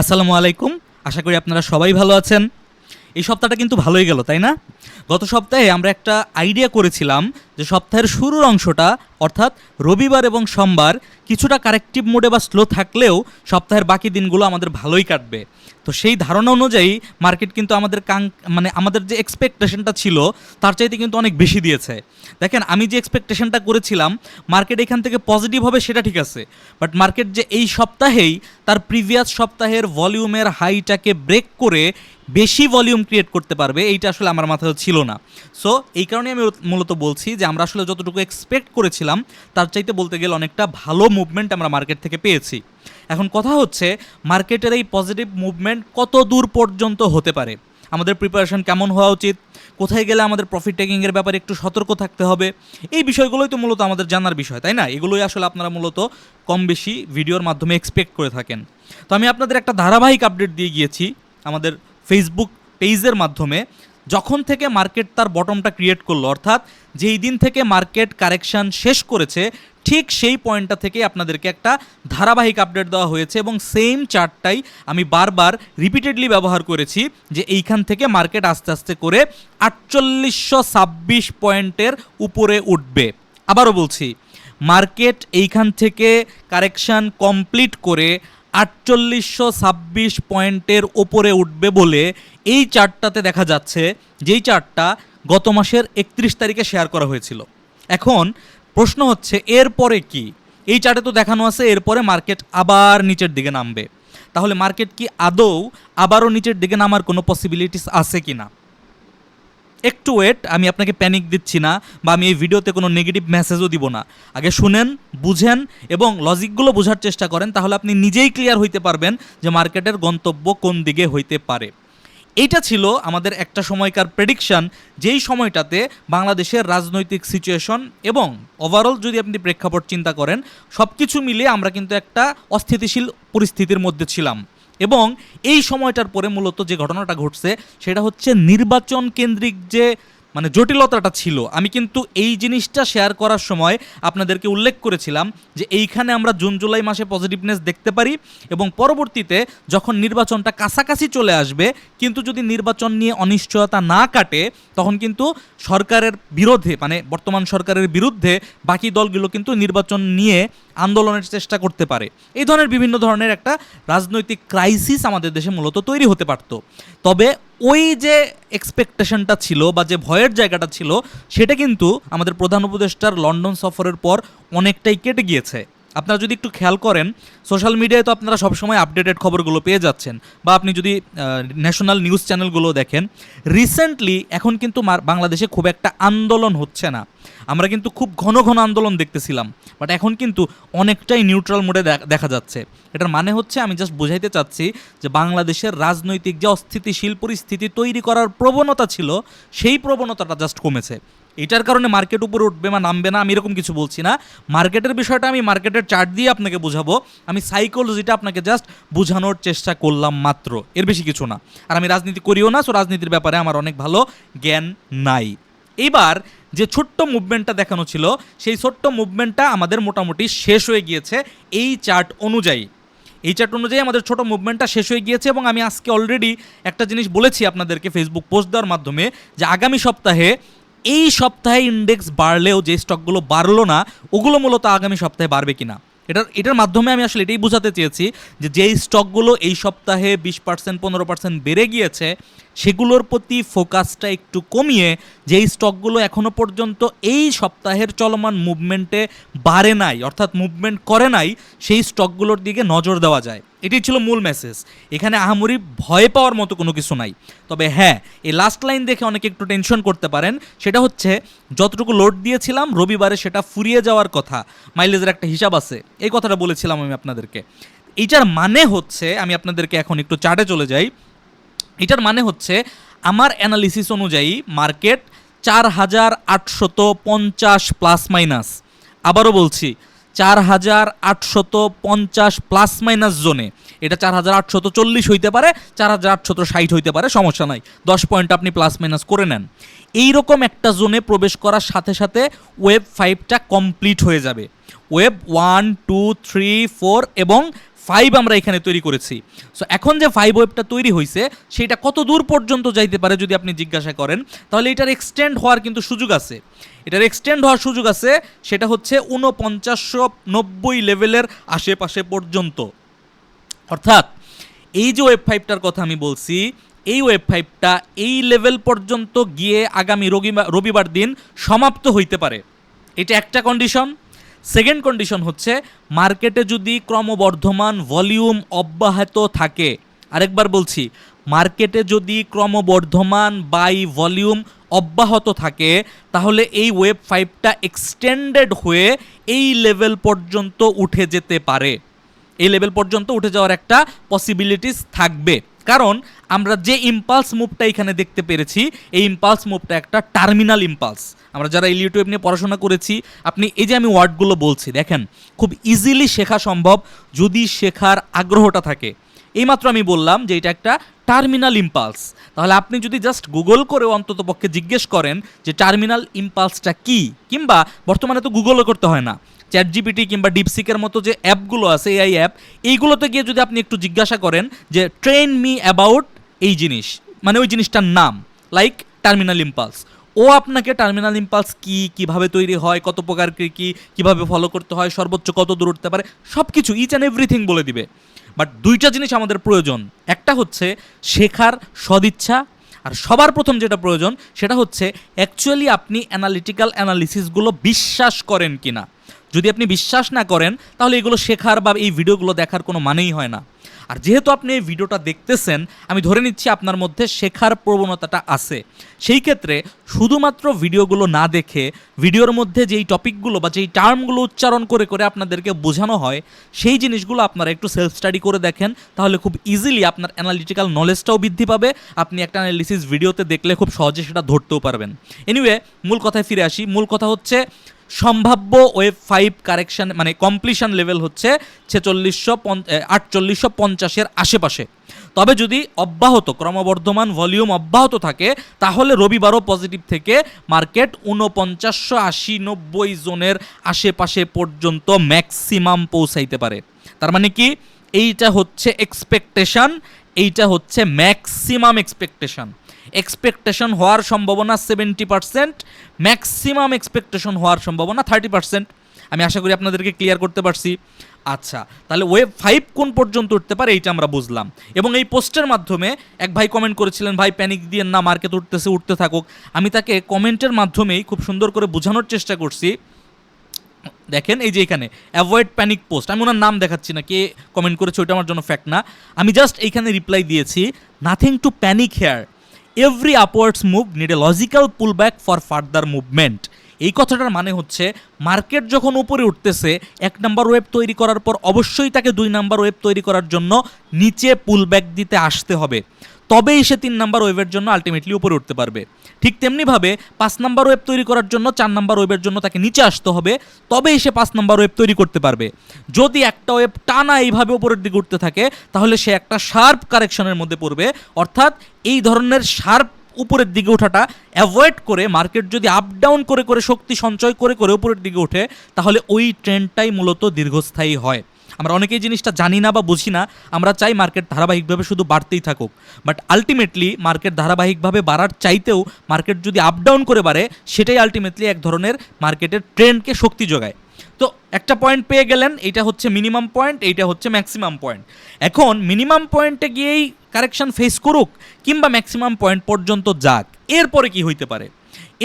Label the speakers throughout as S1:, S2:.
S1: আসসালামু আলাইকুম। আশা করি আপনারা সবাই ভালো আছেন। এই সপ্তাহটা কিন্তু ভালোই গেল, তাই না? গত সপ্তাহে আমরা একটা আইডিয়া করেছিলাম যে সপ্তাহের শুরুর অংশটা, অর্থাৎ রবিবার এবং সোমবার কিছুটা কারেক্টিভ মোডে বা স্লো থাকলেও সপ্তাহের বাকি দিনগুলো আমাদের ভালোই কাটবে। তো সেই ধারণা অনুযায়ী মার্কেট কিন্তু আমাদের কাং মানে আমাদের যে এক্সপেকটেশনটা ছিল, তার চাইতে কিন্তু অনেক বেশি দিয়েছে। দেখেন, আমি যে এক্সপেকটেশনটা করেছিলাম মার্কেট এখান থেকে পজিটিভ হবে সেটা ঠিক আছে বাট মার্কেট যে এই সপ্তাহেই তার প্রিভিয়াস সপ্তাহের ভলিউমের হাইটাকে ব্রেক করে বেশি ভলিউম ক্রিয়েট করতে পারবে, এইটা আসলে আমার মাথায় ছিল না। সো এই কারণে আমি মূলত বলছি যে আমরা আসলে যতটুকু এক্সপেক্ট করেছিলাম, তার চাইতে বলতে গেলে অনেকটা ভালো মুভমেন্ট আমরা মার্কেট থেকে পেয়েছি। এখন কথা হচ্ছে মার্কেটের এই পজিটিভ মুভমেন্ট কত দূর পর্যন্ত হতে পারে? আমাদের প্রিপারেশন কেমন হওয়া উচিত? কোথায় গেলে আমাদের প্রফিট টেকিংয়ের ব্যাপারে একটু সতর্ক থাকতে হবে? এই বিষয়গুলোই তো মূলত আমাদের জানার বিষয়, তাই না? এগুলোই আসলে আপনারা মূলত কম বেশি ভিডিওর মাধ্যমে এক্সপেক্ট করে থাকেন। তো আমি আপনাদের একটা ধারাবাহিক আপডেট দিয়ে গিয়েছি, আমাদের ফেসবুক পেজের মাধ্যমে যখন থেকে মার্কেট তার বটমটা ক্রিয়েট করল, অর্থাৎ যেই দিন থেকে মার্কেট কারেকশন শেষ করেছে, ঠিক সেই পয়েন্টটা থেকে আপনাদেরকে একটা ধারাবাহিক আপডেট দেওয়া হয়েছে এবং সেম চার্টটাই আমি বারবার রিপিটেডলি ব্যবহার করেছি যে এইখান থেকে মার্কেট আস্তে আস্তে করে আটচল্লিশশো ছাব্বিশ পয়েন্টের উপরে উঠবে। আবারও বলছি মার্কেট এইখান থেকে কারেকশন কমপ্লিট করে আটচল্লিশশো ছাব্বিশ পয়েন্টের ওপরে উঠবে বলে এই চার্টটাতে দেখা যাচ্ছে, যেই চার্টটা গত মাসের একত্রিশ তারিখে শেয়ার করা হয়েছিল। এখন প্রশ্ন হচ্ছে, এরপরে কি? এই চার্টে তো দেখানো আছে, এরপরে মার্কেট আবার নিচের দিকে নামবে। তাহলে মার্কেট কি আদৌ আবারও নিচের দিকে নামার কোনো পসিবিলিটিস আছে কি না একটু ওয়েট আমি আপনাকে প্যানিক দিচ্ছি না বা আমি এই ভিডিওতে কোনো নেগেটিভ মেসেজও দিব না। আগে শুনেন, বুঝেন এবং লজিকগুলো বোঝার চেষ্টা করেন, তাহলে আপনি নিজেই ক্লিয়ার হইতে পারবেন যে মার্কেটের গন্তব্য কোন দিকে হইতে পারে। এইটা ছিল আমাদের একটা সময়কার প্রেডিকশন যেই সময়টাতে বাংলাদেশের রাজনৈতিক সিচুয়েশন এবং ওভারঅল যদি আপনি প্রেক্ষাপট চিন্তা করেন সব কিছু মিলিয়ে আমরা কিন্তু একটা অস্থিতিশীল পরিস্থিতির মধ্যে ছিলাম। এবং এই সময়টার পরে মূলত যে ঘটনাটা ঘটছে, সেটা হচ্ছে নির্বাচন কেন্দ্রিক যে মানে জটিলতাটা ছিল। আমি কিন্তু এই জিনিসটা শেয়ার করার সময় আপনাদেরকে উল্লেখ করেছিলাম যে এইখানে আমরা জুন, জুলাই মাসে পজিটিভনেস দেখতে পারি এবং পরবর্তীতে যখন নির্বাচনটা কাছাকাছি চলে আসবে, কিন্তু যদি নির্বাচন নিয়ে অনিশ্চয়তা না কাটে, তখন কিন্তু সরকারের বিরোধে মানে বর্তমান সরকারের বিরুদ্ধে বাকি দলগুলো কিন্তু নির্বাচন নিয়ে আন্দোলনের চেষ্টা করতে পারে। এই ধরনের বিভিন্ন ধরনের একটা রাজনৈতিক ক্রাইসিস আমাদের দেশে মূলত তৈরি হতে পারত। তবে ওই যে এক্সপেকটেশনটা ছিল বা যে ভয়ের জায়গাটা ছিল, সেটা কিন্তু আমাদের প্রধান উপদেষ্টার লন্ডন সফরের পর অনেকটাই কেটে গিয়েছে। আপনারা যদি একটু খেয়াল করেন সোশ্যাল মিডিয়ায় তো আপনারা সবসময় আপডেটেড খবরগুলো পেয়ে যাচ্ছেন। বা আপনি যদি ন্যাশনাল নিউজ চ্যানেলগুলো দেখেন রিসেন্টলি এখন কিন্তু বাংলাদেশে খুব একটা আন্দোলন হচ্ছে না। আমরা কিন্তু খুব ঘন ঘন আন্দোলন দেখতেছিলাম বাট এখন কিন্তু অনেকটাই নিউট্রাল মোডে দেখা যাচ্ছে। এটার মানে হচ্ছে, আমি জাস্ট বোঝাইতে চাচ্ছি যে বাংলাদেশের রাজনৈতিক যে অস্থিতিশীল পরিস্থিতি তৈরি করার প্রবণতা ছিল, সেই প্রবণতাটা জাস্ট কমেছে। এটার কারণে মার্কেট উপরে উঠবে বা নামবে না, আমি এরকম কিছু বলছি না। মার্কেটের বিষয়টা আমি মার্কেটের চার্ট দিয়ে আপনাকে বোঝাবো। আমি সাইকোলজিটা আপনাকে জাস্ট বোঝানোর চেষ্টা করলাম মাত্র, এর বেশি কিছু না। আর আমি রাজনীতি করিও না সো রাজনীতির ব্যাপারে আমার অনেক ভালো জ্ঞান নাই। এইবার যে ছোট্ট মুভমেন্টটা দেখানো ছিল, সেই ছোট্ট মুভমেন্টটা আমাদের মোটামুটি শেষ হয়ে গিয়েছে এই চার্ট অনুযায়ী। এই চার্ট অনুযায়ী আমাদের ছোট মুভমেন্টটা শেষ হয়ে গিয়েছে এবং আমি আজকে অলরেডি একটা জিনিস বলেছি আপনাদেরকে ফেসবুক পোস্ট দেওয়ার মাধ্যমে, যে আগামী সপ্তাহে এই সপ্তাহে ইন্ডেক্স বাড়লেও যে স্টকগুলো বাড়লো না, ওগুলো মূলত আগামী সপ্তাহে বাড়বে কিনা? এটার এটার মাধ্যমে আমি আসলে এটাই বোঝাতে চেয়েছি যে যেই স্টকগুলো এই সপ্তাহে বিশ পার্সেন্ট পনেরো পার্সেন্ট বেড়ে গিয়েছে, সেগুলোর প্রতি ফোকাসটা একটু কমিয়ে যেই স্টকগুলো এখনও পর্যন্ত এই সপ্তাহের চলমান মুভমেন্টে বাড়ে নাই, অর্থাৎ মুভমেন্ট করে নাই, সেই স্টকগুলোর দিকে নজর দেওয়া যায়। এটি ছিল মূল মেসেজ এখানে আহামরি ভয় পাওয়ার মতো কোনো কিছু নাই। তবে হ্যাঁ এই লাস্ট লাইন দেখে অনেকে একটু টেনশন করতে পারেন। সেটা হচ্ছে, যতটুকু লোড দিয়েছিলাম, রবিবারে সেটা ফুরিয়ে যাওয়ার কথা। মাইলেজের একটা হিসাব আছে। এই কথাটা বলেছিলাম আমি আপনাদেরকে। এইটার মানে হচ্ছে, আমি আপনাদেরকে এখন একটু চার্টে চলে যাই। এটার মানে হচ্ছে, আমার অ্যানালিসিস অনুযায়ী মার্কেট চার হাজার আটশত পঞ্চাশ প্লাস মাইনাস আবারও বলছি চার হাজার আটশত পঞ্চাশ প্লাস মাইনাস জোনে এটা চার হাজার আটশত চল্লিশ হইতে পারে, চার হাজার আটশত ষাট হইতে পারে, সমস্যা নাই। দশ পয়েন্ট আপনি প্লাস মাইনাস করে নেন। এই রকম একটা জোনে প্রবেশ করার সাথে সাথে ওয়েব ফাইভটা কমপ্লিট হয়ে যাবে। Web one two three four এবং ফাইভ আমরা এখানে তৈরি করেছি। সো এখন যে ফাইভ ওয়েবটা তৈরি হয়েছে সেটা কত দূর পর্যন্ত যাইতে পারে যদি আপনি জিজ্ঞাসা করেন, তাহলে এটার এক্সটেন্ড হওয়ার কিন্তু সুযোগ আছে। এটার এক্সটেন্ড হওয়ার সুযোগ আছে, সেটা হচ্ছে ঊনপঞ্চাশশো নব্বই লেভেলের আশেপাশে পর্যন্ত। অর্থাৎ, এই যে ওয়েব ফাইভটার কথা আমি বলছি, এই ওয়েব ফাইভটা এই লেভেল পর্যন্ত গিয়ে আগামী রবিবার দিন সমাপ্ত হইতে পারে। এটা একটা কন্ডিশন সেকেন্ড কন্ডিশন হচ্ছে মার্কেটে যদি ক্রমবর্ধমান ভলিউম অব্যাহত থাকে, আরেকবার বলছি মার্কেটে যদি ক্রমবর্ধমান বাই ভলিউম অব্যাহত থাকে, তাহলে এই ওয়েব ফাইভটা এক্সটেন্ডেড হয়ে এই লেভেল পর্যন্ত উঠে যেতে পারে। এই লেভেল পর্যন্ত উঠে যাওয়ার একটা পসিবিলিটিস থাকবে। কারণ আমরা যে ইম্পালস মুভটা এখানে দেখতে পেরেছি, এই ইম্পালস মুভটা একটা টার্মিনাল ইম্পালস আমরা যারা এই ইউটিউব নিয়ে পড়াশোনা করেছি, আপনি এই যে আমি ওয়ার্ডগুলো বলছি, দেখেন, খুব ইজিলি শেখা সম্ভব যদি শেখার আগ্রহটা থাকে। এইমাত্র আমি বললাম যে এটা একটা টার্মিনাল ইম্পালস তাহলে আপনি যদি জাস্ট গুগল করে অন্তত পক্ষে জিজ্ঞেস করেন যে টার্মিনাল ইম্পালসটা কি, কিংবা বর্তমানে তো গুগলও করতে হয় না। চ্যাট জিপিটি কিংবা ডিপসিকের মতো যে অ্যাপগুলো আছে এআই অ্যাপ, এইগুলোতে গিয়ে যদি আপনি একটু জিজ্ঞাসা করেন যে ট্রেন মি অ্যাবাউট এই জিনিস। মানে ওই জিনিসটার নাম লাইক টার্মিনাল ইম্পালস ও আপনাকে টার্মিনাল ইম্পালস কি, কীভাবে তৈরি হয়, কত প্রকার কী, কি, কীভাবে ফলো করতে হয়, সর্বোচ্চ কত দূর উঠতে পারে সব কিছু ইচ অ্যান্ড এভরিথিং বলে দিবে। বাট দুইটা জিনিস আমাদের প্রয়োজন। একটা হচ্ছে শেখার সদিচ্ছা, আর সবার প্রথম যেটা প্রয়োজন, সেটা হচ্ছে অ্যাকচুয়ালি আপনি অ্যানালিটিক্যাল অ্যানালিসিসগুলো বিশ্বাস করেন কিনা। যদি আপনি বিশ্বাস না করেন, তাহলে এগুলো শেখার বা এই ভিডিওগুলো দেখার কোনো মানেই হয় না। আর যেহেতু আপনি এই ভিডিওটা দেখতেছেন, আমি ধরে নিচ্ছি আপনার মধ্যে শেখার প্রবণতাটা আছে। সেই ক্ষেত্রে শুধুমাত্র ভিডিওগুলো না দেখে, ভিডিওর মধ্যে যেই টপিকগুলো বা যেই টার্মগুলো উচ্চারণ করে করে আপনাদেরকে বোঝানো হয়, সেই জিনিসগুলো আপনারা একটু সেলফ স্টাডি করে দেখেন, তাহলে খুব ইজিলি আপনার অ্যানালিটিক্যাল নলেজটাও বৃদ্ধি পাবে। আপনি একটা অ্যানালিসিস ভিডিওতে দেখলে খুব সহজে সেটা ধরতেও পারবেন। এনিওয়ে মূল কথায় ফিরে আসি। মূল কথা হচ্ছে সম্ভাব্য ওয়েব ফাইভ কারেকশন মানে কমপ্লিশন লেভেল হচ্ছে ছেচল্লিশশো আটচল্লিশশো পঞ্চাশের আশেপাশে। তবে যদি অব্যাহত, ক্রমবর্ধমান ভলিউম অব্যাহত থাকে, তাহলে রবিবারও পজিটিভ থেকে মার্কেট ঊনপঞ্চাশশো আশি নব্বই জোনের আশেপাশে পর্যন্ত ম্যাক্সিমাম পৌঁছাইতে পারে। তার মানে কি? এইটা হচ্ছে এক্সপেকটেশন এইটা হচ্ছে ম্যাক্সিমাম এক্সপেকটেশন এক্সপেকটেশন হওয়ার সম্ভাবনা সেভেন্টি পার্সেন্ট ম্যাক্সিমাম এক্সপেকটেশন হওয়ার সম্ভাবনা থার্টি পার্সেন্ট আমি আশা করি আপনাদেরকে ক্লিয়ার করতে পারছি। আচ্ছা তাহলে ওয়েব ফাইভ কোন পর্যন্ত উঠতে পারে এইটা আমরা বুঝলাম। এবং এই পোস্টের মাধ্যমে এক ভাই কমেন্ট করেছিলেন, ভাই প্যানিক দিয়ে না মার্কেট উঠতেছে, উঠতে থাকুক। আমি তাকে কমেন্টের মাধ্যমেই খুব সুন্দর করে বোঝানোর চেষ্টা করছি। দেখেন, এই যে এখানে অ্যাভয়েড প্যানিক পোস্ট আমি ওনার নাম দেখাচ্ছি না, কে কমেন্ট করেছে ওইটা আমার জন্য ফ্যাক্ট না। আমি জাস্ট এইখানে রিপ্লাই দিয়েছি nothing to panic here every upwards move need a logical pull back for further movement এই কথাটার মানে হচ্ছে মার্কেট যখন উপরে উঠতেছে, এক নাম্বার ওয়েব তৈরি করার পর অবশ্যই তাকে দুই নাম্বার ওয়েব তৈরি করার জন্য নিচে পুল ব্যাক দিতে আসতে হবে। তবেই সে তিন নাম্বার ওয়েবের জন্য আলটিমেটলি উপরে উঠতে পারবে। ঠিক তেমনিভাবে পাঁচ নাম্বার ওয়েব তৈরি করার জন্য চার নাম্বার ওয়েবের জন্য তাকে নিচে আসতে হবে, তবেই সে পাঁচ নাম্বার ওয়েব তৈরি করতে পারবে। যদি একটা ওয়েব টানা এইভাবে উপরের দিকে উঠতে থাকে, তাহলে সে একটা শার্প কারেকশনের মধ্যে পড়বে। অর্থাৎ এই ধরনের শার্প উপরের দিকে ওঠাটা অ্যাভয়েড করে, মার্কেট যদি আপ ডাউন করে করে, শক্তি সঞ্চয় করে করে উপরের দিকে ওঠে, তাহলে ওই ট্রেন্ডটাই মূলত দীর্ঘস্থায়ী হয়। আমরা অনেকেই জিনিসটা জানি না বা বুঝি না, আমরা চাই মার্কেট ধারাবাহিকভাবে শুধু বাড়তেই থাকুক। বাট আলটিমেটলি মার্কেট ধারাবাহিকভাবে বাড়ার চাইতেও মার্কেট যদি আপ ডাউন করে বাড়ে, সেটাই আলটিমেটলি এক ধরনের মার্কেটের ট্রেন্ডকে শক্তি যোগায়। তো একটা পয়েন্ট পেয়ে গেলেন এটা হচ্ছে মিনিমাম পয়েন্ট এইটা হচ্ছে ম্যাক্সিমাম পয়েন্ট এখন মিনিমাম পয়েন্টে গিয়েই কারেকশন ফেস করুক কিংবা ম্যাক্সিমাম পয়েন্ট পর্যন্ত যাক, এরপরে কি হইতে পারে?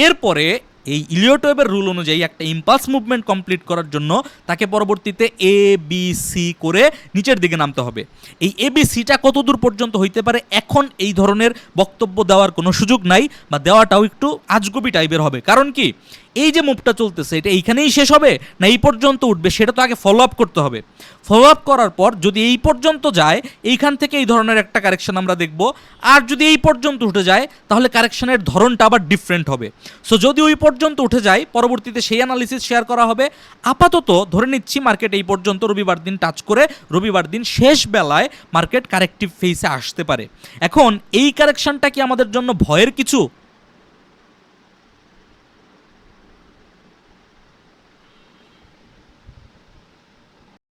S1: এরপরে এই ইলিওটোয়েবের রুল অনুযায়ী একটা ইম্পালস মুভমেন্ট কমপ্লিট করার জন্য তাকে পরবর্তীতে এ বি সি করে নিচের দিকে নামতে হবে। এই এ বি সিটা কতদূর পর্যন্ত হইতে পারে এখন এই ধরনের বক্তব্য দেওয়ার কোনো সুযোগ নাই বা দেওয়াটাও একটু আজগুবি টাইপের হবে। কারণ কি? এই যে মুভটা চলতেছে, এটা এইখানেই শেষ হবে না এই পর্যন্ত উঠবে? সেটা তো আগে ফলো আপ করতে হবে। ফলো আপ করার পর যদি এই পর্যন্ত যায়, এইখান থেকে এই ধরনের একটা কারেকশন আমরা দেখব। আর যদি এই পর্যন্ত উঠে যায়, তাহলে কারেকশনের ধরনটা আবার ডিফারেন্ট হবে। সো যদি ওই পর্যন্ত উঠে যায়, পরবর্তীতে সেই অ্যানালিসিস শেয়ার করা হবে। আপাতত ধরে নিচ্ছি মার্কেট এই পর্যন্ত রবিবার দিন টাচ করে, রবিবার দিন শেষ বেলায় মার্কেট কারেক্টিভ ফেসে আসতে পারে। এখন এই কারেকশনটা কি আমাদের জন্য ভয়ের কিছু?